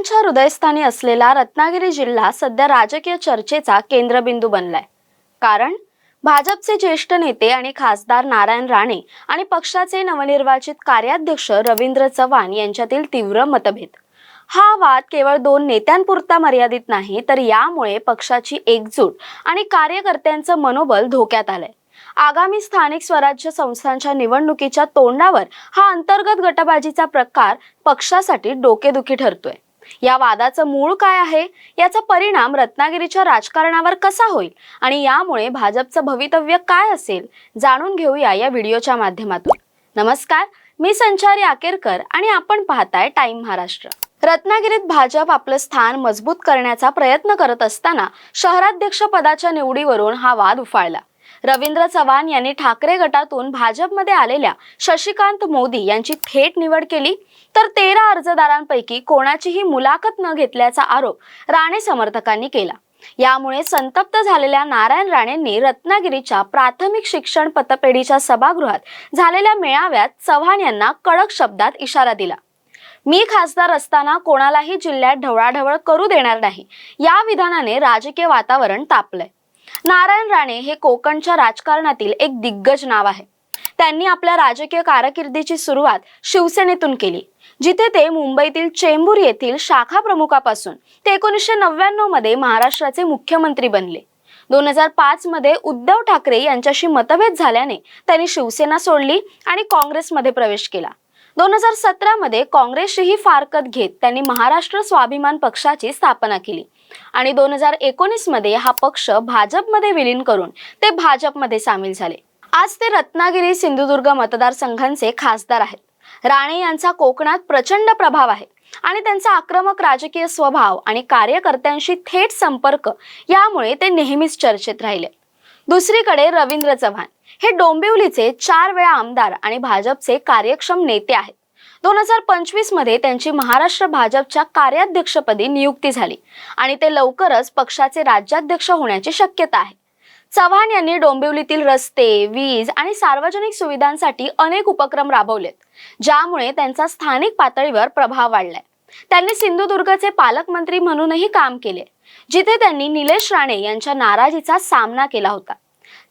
कोकणच्या हृदयस्थानी असलेला रत्नागिरी जिल्हा सध्या राजकीय चर्चेचा केंद्रबिंदू बनलाय. कारण भाजपचे ज्येष्ठ नेते आणि खासदार नारायण राणे आणि पक्षाचे नवनिर्वाचित कार्याध्यक्ष रवींद्र चव्हाण यांच्यातील तीव्र मतभेद. हा वाद केवळ दोन नेत्यांपुरता मर्यादित नाही तर यामुळे पक्षाची एकजूट आणि कार्यकर्त्यांचं मनोबल धोक्यात आलंय. आगामी स्थानिक स्वराज्य संस्थांच्या निवडणुकीच्या तोंडावर हा अंतर्गत गटबाजीचा प्रकार पक्षासाठी डोकेदुखी ठरतोय. या वादाचं मूळ काय आहे? याचा परिणाम रत्नागिरीच्या राजकारणावर कसा होईल? आणि यामुळे भाजपचं भवितव्य काय असेल? जाणून घेऊया या व्हिडिओच्या माध्यमातून. नमस्कार मी संचारी आकेरकर आणि आपण पाहताय टाइम महाराष्ट्र. रत्नागिरीत भाजप आपलं स्थान मजबूत करण्याचा प्रयत्न करत असताना शहराध्यक्ष पदाच्या निवडीवरून हा वाद उफाळला. रवींद्र चव्हाण यांनी ठाकरे गटातून भाजपमध्ये आलेल्या शशिकांत मोदी यांची थेट निवड केली. तर तेरा अर्जदारांपैकी कोणाचीही मुलाखत न घेतल्याचा आरोप राणे समर्थकांनी केला. यामुळे संतप्त झालेल्या नारायण राणेंनी रत्नागिरीच्या प्राथमिक शिक्षण पतपेढीच्या सभागृहात झालेल्या मेळाव्यात चव्हाण यांना कडक शब्दात इशारा दिला. मी खासदार असताना कोणालाही जिल्ह्यात ढवळाढवळ करू देणार नाही. या विधानाने राजकीय वातावरण तापलंय. नारायण राणे हे कोकणच्या राजकारणातील एक दिग्गज नाव आहे. त्यांनी आपल्या राजकीय कारकिर्दीची सुरुवात शिवसेनेतून केली जिथे ते मुंबईतील चेंबूर येथील शाखा प्रमुखापासून ते एकोणीसशे नव्याण्णवमध्ये महाराष्ट्राचे मुख्यमंत्री बनले. दोन हजार पाच मध्ये उद्धव ठाकरे यांच्याशी मतभेद झाल्याने त्यांनी शिवसेना सोडली आणि काँग्रेसमध्ये प्रवेश केला. दोन हजार सतरा मध्ये काँग्रेसशीही फारकत घेत त्यांनी महाराष्ट्र स्वाभिमान पक्षाची स्थापना केली. आणि दोन हजार एकोणीसमध्ये हा पक्ष भाजपमध्ये विलीन करून ते भाजपमध्ये सामील झाले. आज ते रत्नागिरी सिंधुदुर्ग मतदारसंघांचे खासदार आहेत. राणे यांचा कोकणात प्रचंड प्रभाव आहे आणि त्यांचा आक्रमक राजकीय स्वभाव आणि कार्यकर्त्यांशी थेट संपर्क यामुळे ते नेहमीच चर्चेत राहिले. दुसरीकडे रवींद्र चव्हाण हे डोंबिवलीचे चार वेळा आमदार आणि भाजपचे कार्यक्षम नेते आहेत. दोन हजार पंचवीसमध्ये त्यांची महाराष्ट्र भाजपच्या कार्याध्यक्षपदी नियुक्ती झाली आणि ते लवकरच पक्षाचे राज्याध्यक्ष होण्याची शक्यता आहे. चव्हाण यांनी डोंबिवलीतील रस्ते वीज आणि सार्वजनिक सुविधांसाठी अनेक उपक्रम राबवलेत ज्यामुळे त्यांचा स्थानिक पातळीवर प्रभाव वाढलाय. त्यांनी सिंधुदुर्गचे पालकमंत्री म्हणूनही काम केले जिथे त्यांनी निलेश राणे यांच्या नाराजीचा सामना केला होता.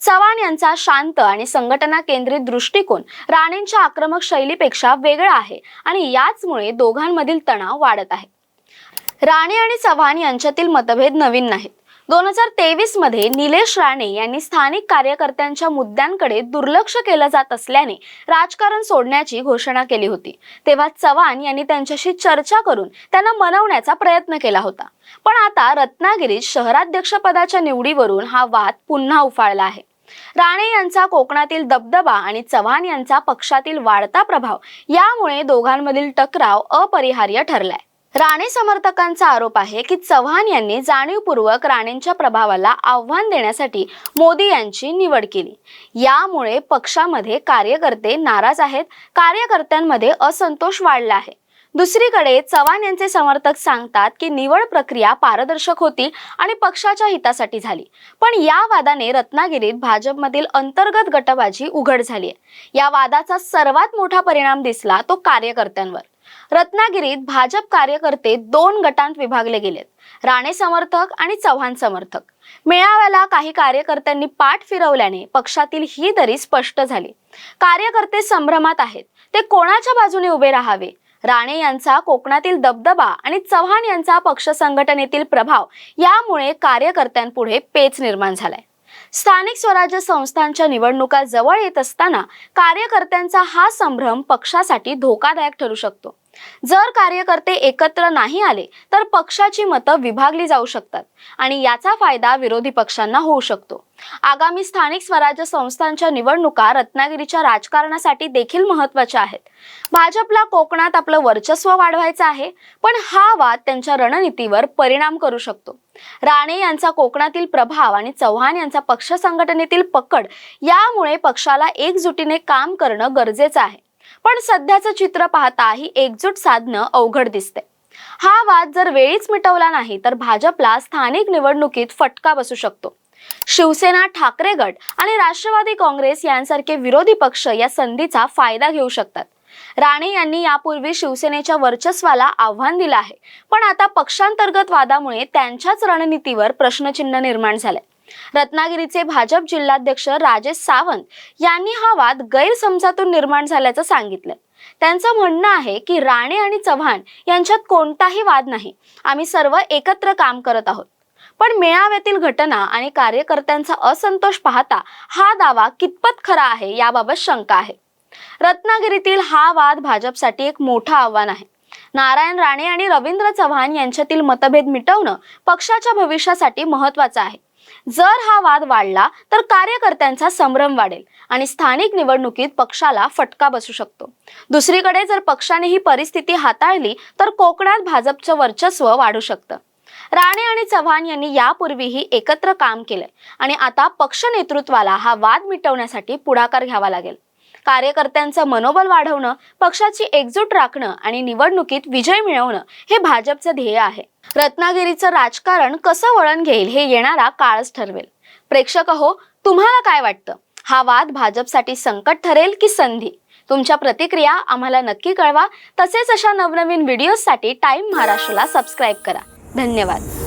चव्हाण यांचा शांत आणि संघटना केंद्रित दृष्टिकोन राणेंच्या आक्रमक शैलीपेक्षा वेगळा आहे आणि याचमुळे दोघांमधील तणाव वाढत आहे. राणे आणि चव्हाण यांच्यातील मतभेद नवीन नाहीत. दोन हजार तेवीसमध्ये निलेश राणे यांनी स्थानिक कार्यकर्त्यांच्या मुद्द्यांकडे दुर्लक्ष केलं जात असल्याने राजकारण सोडण्याची घोषणा केली होती. तेव्हा चव्हाण यांनी त्यांच्याशी चर्चा करून त्यांना मनवण्याचा प्रयत्न केला होता. पण आता रत्नागिरीत शहराध्यक्षपदाच्या निवडीवरून हा वाद पुन्हा उफाळला आहे. राणे यांचा कोकणातील दबदबा आणि चव्हाण यांचा पक्षातील वाढता प्रभाव यामुळे दोघांमधील टकराव अपरिहार्य ठरलाय. राणे समर्थकांचा आरोप आहे की चव्हाण यांनी जाणीवपूर्वक राणेंच्या प्रभावाला आव्हान देण्यासाठी मोदी यांची निवड केली. यामुळे पक्षामध्ये कार्यकर्ते नाराज आहेत कार्यकर्त्यांमध्ये असंतोष वाढला आहे. दुसरीकडे चव्हाण यांचे समर्थक सांगतात की निवड प्रक्रिया पारदर्शक होती आणि पक्षाच्या हितासाठी झाली. पण या वादाने रत्नागिरीत भाजपमधील अंतर्गत गटबाजी उघड झाली आहे. या वादाचा सर्वात मोठा परिणाम दिसला तो कार्यकर्त्यांवर. रत्नागिरीत भाजप कार्यकर्ते दोन गटांत विभागले गेलेत. राणे समर्थक आणि चव्हाण समर्थक. मेळाव्याला काही कार्यकर्त्यांनी पाठ फिरवल्याने पक्षातील ही दरी स्पष्ट झाली. कार्यकर्ते संभ्रमात आहेत. ते कोणाच्या बाजूने उभे राहावे? राणे यांचा कोकणातील दबदबा आणि चव्हाण यांचा पक्ष संघटनेतील प्रभाव यामुळे कार्यकर्त्यांपुढे पेच निर्माण झालाय. स्थानिक स्वराज्य संस्थांच्या निवडणुका जवळ येत असताना कार्यकर्त्यांचा हा संभ्रम पक्षासाठी धोकादायक ठरू शकतो. जर कार्यकर्ते एकत्र नाही आले तर पक्षाची मतं विभागली जाऊ शकतात आणि याचा फायदा विरोधी पक्षांना होऊ शकतो. आगामी स्थानिक स्वराज्य संस्थांच्या निवडणुका रत्नागिरीच्या राजकारणासाठी देखील महत्त्वाच्या आहेत. भाजपला कोकणात आपलं वर्चस्व वाढवायचं आहे पण हा वाद त्यांच्या रणनीतीवर परिणाम करू शकतो. राणे यांचा कोकणातील प्रभाव आणि चव्हाण यांचा पक्ष संघटनेतील पकड यामुळे पक्षाला एकजुटीने काम करणं गरजेचं आहे. पण सध्याचं चित्र पाहता ही एकजूट साधणं अवघड दिसते हा वाद जर वेळीच मिटवला नाही तर भाजपला स्थानिक निवडणुकीत फटका बसू शकतो. शिवसेना ठाकरे गट आणि राष्ट्रवादी काँग्रेस यांसारखे विरोधी पक्ष या संधीचा फायदा घेऊ शकतात. राणे यांनी यापूर्वी शिवसेनेच्या वर्चस्वाला आव्हान दिलं आहे पण आता पक्षांतर्गत वादामुळे त्यांच्याच रणनीतीवर प्रश्नचिन्ह निर्माण झालंय. रत्नागिरीचे भाजप जिल्हाध्यक्ष राजेश सावंत यांनी हा वाद गैरसमजातून निर्माण झाल्याचं सांगितलं त्यांचं म्हणणं आहे की राणे आणि चव्हाण यांच्यात कोणताही वाद नाही. आम्ही सर्व एकत्र काम करत आहोत. पण मेळाव्यातील घटना आणि कार्यकर्त्यांचा असंतोष पाहता हा दावा कितपत खरा आहे याबाबत शंका आहे. रत्नागिरीतील हा वाद भाजपसाठी एक मोठं आव्हान आहे. नारायण राणे आणि रवींद्र चव्हाण यांच्यातील मतभेद मिटवणं पक्षाच्या भविष्यासाठी महत्वाचं आहे. जर हा वाद वाढला तर कार्यकर्त्यांचा संभ्रम वाढेल आणि स्थानिक निवडणुकीत पक्षाला फटका बसू शकतो. दुसरीकडे जर पक्षाने ही परिस्थिती हाताळली तर कोकणात भाजपचं वर्चस्व वाढू शकतं. राणे आणि चव्हाण यांनी यापूर्वीही एकत्र काम केलंय. आणि आता पक्ष नेतृत्वाला हा वाद मिटवण्यासाठी पुढाकार घ्यावा लागेल. कार्यकर्त्यांचं मनोबल वाढवणं पक्षाची एकजूट राखणं आणि निवडणुकीत विजय मिळवणं हे भाजपचं ध्येय आहे. रत्नागिरीचं राजकारण कसं वळण घेईल हे येणारा काळच ठरवेल. प्रेक्षक हो तुम्हाला काय वाटतं? हा वाद भाजपसाठी संकट ठरेल की संधी? तुमच्या प्रतिक्रिया आम्हाला नक्की कळवा. तसेच अशा नवनवीन व्हिडिओजसाठी टाइम महाराष्ट्राला सबस्क्राईब करा. धन्यवाद.